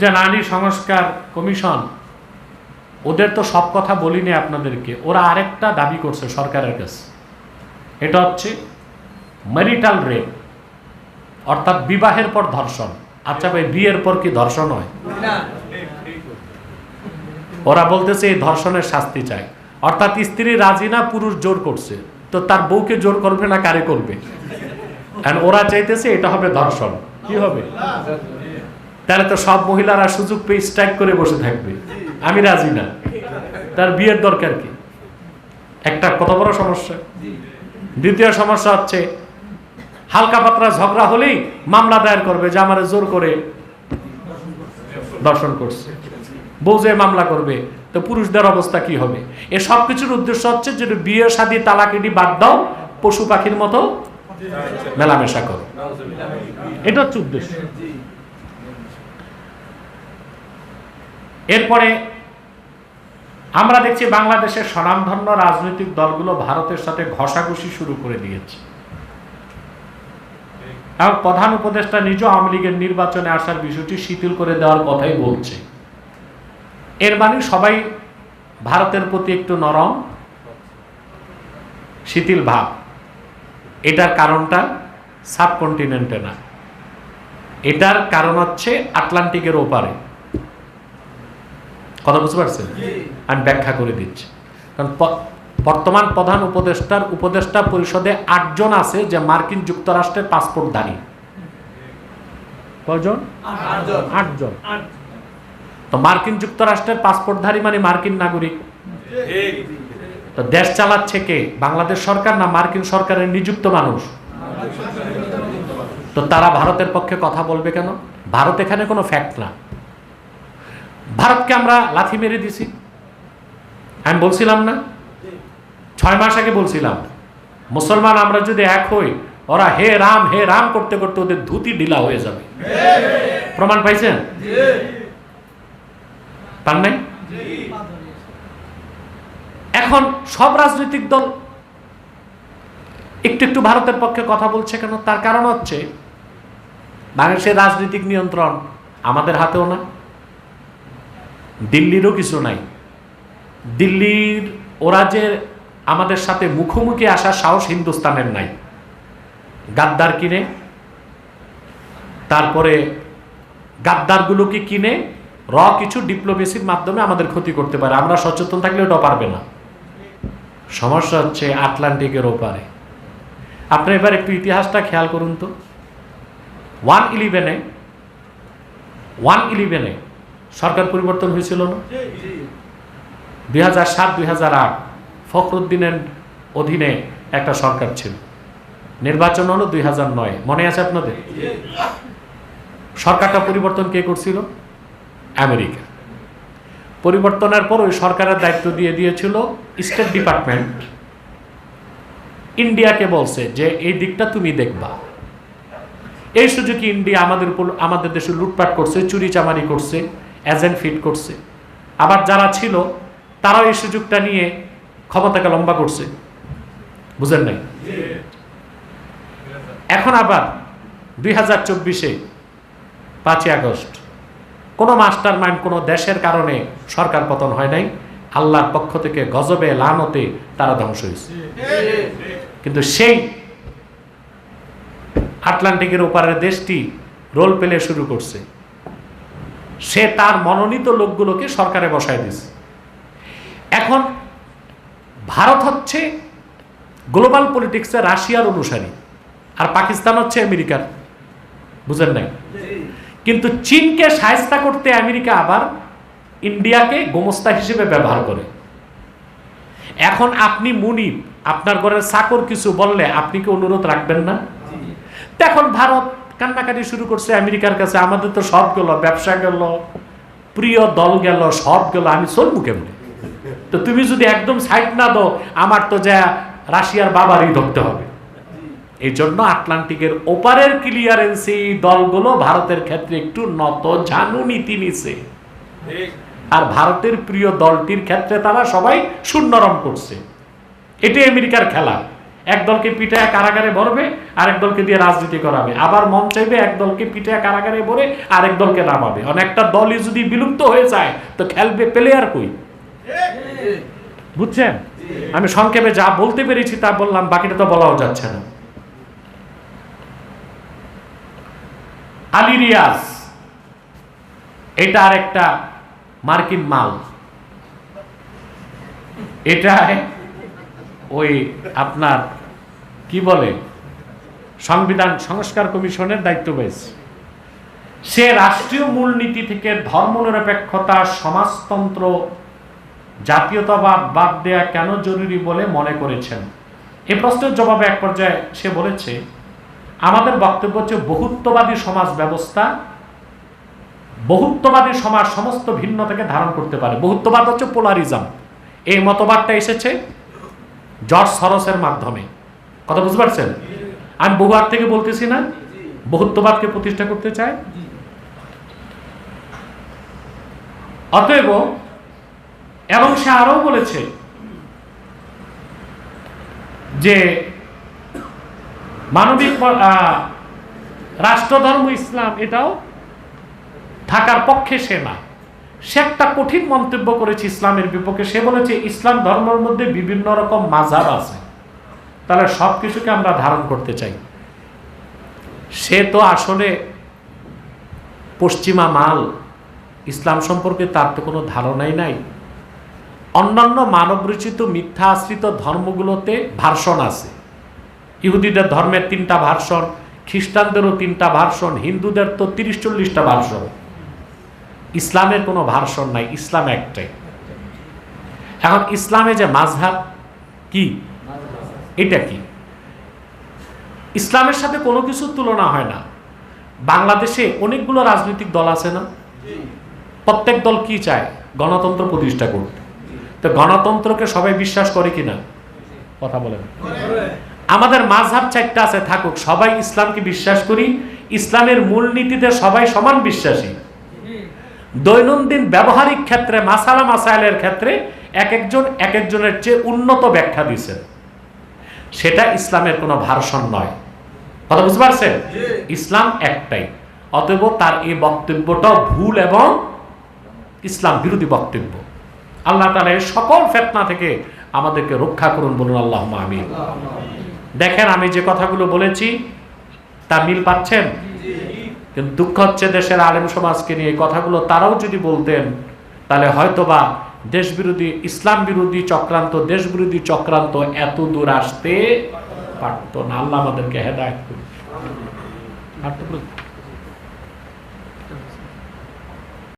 যে নারী সংস্কার কমিশন ওদের তো সব কথা বলিনি আপনাদেরকে। ওরা আরেকটা দাবি করছে সরকারের কাছে। এটা হচ্ছে ম্যারিটাল রেপ অর্থাৎ বিবাহের পর ধর্ষণ। আচ্ছা ভাই বিয়ের পর কি ধর্ষণ হয়? ওরা বলতেছে এই ধর্ষণের শাস্তি চায় অর্থাৎ স্ত্রী রাজি না পুরুষ জোর করছে। তো তার বউকে জোর করবে না কারে করবে? ওরা চাইতেছে এটা হবে ধর্ষণ। কি হবে? তাহলে তো সব মহিলারা সুযোগ পেয়ে স্ট্রাইক করে বসে থাকবে। আমি রাজি না। তার বিয়ের দরকার কি? একটা কত বড় সমস্যা? দ্বিতীয় সমস্যা হচ্ছে, হালকা পাতলা ঝগড়া হলেই মামলা দায়ের করবে যে আমার জোর করে দর্শন করছে। বউ যে মামলা করবে, তো পুরুষদের অবস্থা কি হবে? এ সব কিছুর উদ্দেশ্য হচ্ছে যে বিয়ে, শাদী তালাকিটি বাদ দাও, পশু পাখির মতো মেলামেশা করো। এটা হচ্ছে উদ্দেশ্য। এরপরে আমরা দেখছি বাংলাদেশের স্বনামধন্য রাজনৈতিক দলগুলো ভারতের সাথে ঘষাঘষি শুরু করে দিয়েছে। এবং প্রধান উপদেষ্টা নিজ আওয়ামী লীগের নির্বাচনে আসার বিষয়টি শিথিল করে দেওয়ার কথাই বলছে। এর মানে সবাই ভারতের প্রতি একটু নরম, শিথিল ভাব। এটার কারণটা সাবকন্টিনেন্টে না। এটার কারণ হচ্ছে আটলান্টিকের ওপারে। কথা বুঝতে পারছেন? আমি ব্যাখ্যা করে দিচ্ছি। কারণ বর্তমান প্রধান উপদেষ্টার উপদেষ্টা পরিষদে আটজন আছে যে মার্কিন যুক্তরাষ্ট্রের পাসপোর্টধারী কয়জন? আটজন। তো মার্কিন যুক্তরাষ্ট্রের পাসপোর্টধারী মানে মার্কিন নাগরিক? তো দেশ চালাচ্ছে কে? বাংলাদেশ সরকার না মার্কিন সরকারের নিযুক্ত মানুষ? তো তারা ভারতের পক্ষে কথা বলবে কেন? ভারত এখানে কোনো ফ্যাক্ট না। ভারতকে আমরা লাথি মেরে দিছি। আমি বলছিলাম না? ছয় মাস আগে বলছিলাম, মুসলমান আমরা যদি এক হই, ওরা হে রাম হে রাম করতে করতে ওদের ধুতি ঢিলা হয়ে যাবে। প্রমাণ পাইছেন? পান নাই? এখন সব রাজনৈতিক দল একটু একটু ভারতের পক্ষে কথা বলছে কেন? তার কারণ হচ্ছে বাংলাদেশের রাজনৈতিক নিয়ন্ত্রণ আমাদের হাতেও না। দিল্লিরও কিছু নাই। দিল্লির ওরা যে আমাদের সাথে মুখোমুখি আসার সাহস হিন্দুস্তানের নাই। গাদ্দার কিনে, তারপরে গাদ্দারগুলোকে কিনে র কিছু ডিপ্লোমেসির মাধ্যমে আমাদের ক্ষতি করতে পারে। আমরা সচেতন থাকলে ওটা পারবে না। সমস্যা হচ্ছে আটলান্টিকের ওপারে। আপনি এবার একটু ইতিহাসটা খেয়াল করুন তো। ওয়ান ইলেভেনে ওয়ান ইলেভেনে সরকার পরিবর্তন হয়েছিল না? দুই হাজার সাত, দুই হাজার আট ফখরুদ্দিনের অধীনে একটা সরকার ছিল। নির্বাচন হলো দুই হাজার নয়। মনে আছে আপনাদের? সরকারটা পরিবর্তন কে করছিল? আমেরিকা। পরিবর্তনের পর ওই সরকারের দায়িত্ব দিয়ে দিয়েছিল স্টেট ডিপার্টমেন্ট ইন্ডিয়াকে বলছে যে, এই দিকটা তুমি দেখবা। এই সুযোগে ইন্ডিয়া আমাদের উপর, আমাদের দেশে লুটপাট করছে চুরি চামারি করছে। এজেন্ট ফিট করছে। আবার যারা ছিল, তারাও এই সুযোগটা নিয়ে ক্ষমতাকে লম্বা করছে। বুঝেন নাই? এখন আবার দুই হাজার চব্বিশে পাঁচই আগস্ট। কোনো মাস্টার মাইন্ড কোনো দেশের কারণে সরকার পতন হয় নাই। আল্লাহর পক্ষ থেকে গজবে, লানতে তারা ধ্বংস হয়েছে। কিন্তু সেই আটলান্টিকের ওপারের দেশটি রোল পেলে শুরু করছে। সে তার মনোনীত লোকগুলোকে সরকারে বসায় দিয়েছে। এখন ভারত হচ্ছে গ্লোবাল পলিটিক্সে রাশিয়ার অনুসারী, আর পাকিস্তান হচ্ছে আমেরিকার। বুঝেন নাই? কিন্তু চীনকে সায়স্তা করতে আমেরিকা আবার ইন্ডিয়াকে গোমস্তা হিসেবে ব্যবহার করে। এখন আপনি মুনিব, আপনার ঘরের চাকর কিছু বললে আপনি কি অনুরোধ রাখবেন না? তো এখন ভারত কান্নাকাটি শুরু করছে, আমেরিকার কাছে আমাদের তো সব গেল, ব্যবসা গেল, প্রিয় দল গেল, সব গেল, আমি চলবো কেমনি? তো তুমি যদি একদম সাইড না দাও, আমার তো যা রাশিয়ার বাবারই ধরতে হবে। এই জন্য আটলান্টিকের ওপারের ক্লিয়ারেন্সি দলগুলো ভারতের ক্ষেত্রে একটু নত ঝানু নীতি নিছে আর ভারতের প্রিয় দলটির ক্ষেত্রে তারা সবাই শূন্যরম করছে। এটাই আমেরিকার খেলা। এক দলকে পিটায় কারাগারে ভরবে, আরেক দলকে দিয়ে রাজনীতি করাবে। আবার মন চাইবে এক দলকে পিটায় কারাগারে ভরে আরেক দলকে নামাবে। অনেকটা দলই যদি বিলুপ্ত হয়ে যায়, তো খেলবে প্লেয়ার কই? বুঝছেন? আমি সংক্ষেপে যা বলতে পেরেছি তা বললাম, বাকিটা তো বলাও যাচ্ছে না। আলী রিয়াজ, এটা আর একটা মার্কিন মাল। এটা ওই আপনার, কি বলে, সংবিধান সংস্কার কমিশনের দায়িত্ব পেয়েছে। সে রাষ্ট্রীয় মূলনীতি থেকে ধর্মনিরপেক্ষতা, সমাজতন্ত্র, জাতীয়তাবাদ বাদ দেয়া কেন জরুরি বলে মনে করেছেন? এ প্রশ্নের জবাবে এক পর্যায়ে সে বলেছে, আমাদের বক্তব্য হচ্ছে বহুত্ববাদী সমাজ ব্যবস্থা, বহুত্ববাদী সমাজ সমস্ত ভিন্নতাকে ধারণ করতে পারে। বহুত্ববাদ হচ্ছে পোলারিজম এই মতবাদটা এসেছে জর্জ সরসের মাধ্যমে। কথা বুঝতে পারছেন? আমি বহু আগ থেকে বলতেছি না, বহুত্ববাদকে প্রতিষ্ঠা করতে চায় অতএব, এবং সে আরও বলেছে যে মানবিক রাষ্ট্রধর্ম ইসলাম এটাও থাকার পক্ষে সে না। সে একটা কঠিন মন্তব্য করেছে ইসলামের বিপক্ষে। সে বলেছে, ইসলাম ধর্মের মধ্যে বিভিন্ন রকম মাঝাব আছে। তাহলে সব কিছুকে আমরা ধারণ করতে চাই। সে তো আসলে পশ্চিমা মাল। ইসলাম সম্পর্কে তার তো কোনো ধারণাই নাই। অন্যান্য মানবরচিত মিথ্যা আশ্রিত ধর্মগুলোতে ভার্সন আছে। ইহুদিদের ধর্মের তিনটা ভার্সন, খ্রিস্টানদেরও তিনটা ভার্সন, হিন্দুদের তো তিরিশ চল্লিশটা ভার্সন। ইসলামের কোনো ভার্সন নাই, ইসলাম একটাই। এখন ইসলামে যে মাঝহাব কি? এটা কি? ইসলামের সাথে কোনো কিছুর তুলনা হয় না। বাংলাদেশে অনেকগুলো রাজনৈতিক দল আছে না? প্রত্যেক দল কি চায়? গণতন্ত্র প্রতিষ্ঠা করতে। তো গণতন্ত্রকে সবাই বিশ্বাস করে কিনা? কথা বলেন। আমাদের মাঝহাব চারটা আছে, থাকুক, সবাই ইসলামকে বিশ্বাস করি, ইসলামের মূলনীতিতে সবাই সমান বিশ্বাসী। দৈনন্দিন ব্যবহারিক ক্ষেত্রে মাসালা মাসাইলের ক্ষেত্রে এক একজন এক একজনের চেয়ে উন্নত ব্যাখ্যা দিয়েছেন। সেটা ইসলামের কোনো ভার্সন নয়। কথা বুঝতে পারছেন? ইসলাম একটাই। অতএব তার এই বক্তব্যটাও ভুল এবং ইসলাম বিরোধী বক্তব্য। আল্লাহ তালা এই সকল ফেতনা থেকে আমাদেরকে রক্ষা করুন বলুন আল্লাহ আমি দেখেন আমি যে কথাগুলো বলেছি তা মিল পাচ্ছেন? কিন্তু দুঃখ হচ্ছে দেশের আলেম সমাজকে নিয়ে কথাগুলো তারাও যদি বলতেন, তাহলে হয়তোবা দেশ বিরোধী ইসলাম বিরোধী চক্রান্ত দেশ বিরোধী চক্রান্ত এত দূর আসতে পারত না। আল্লাহ আমাদেরকে হেদায়ত তো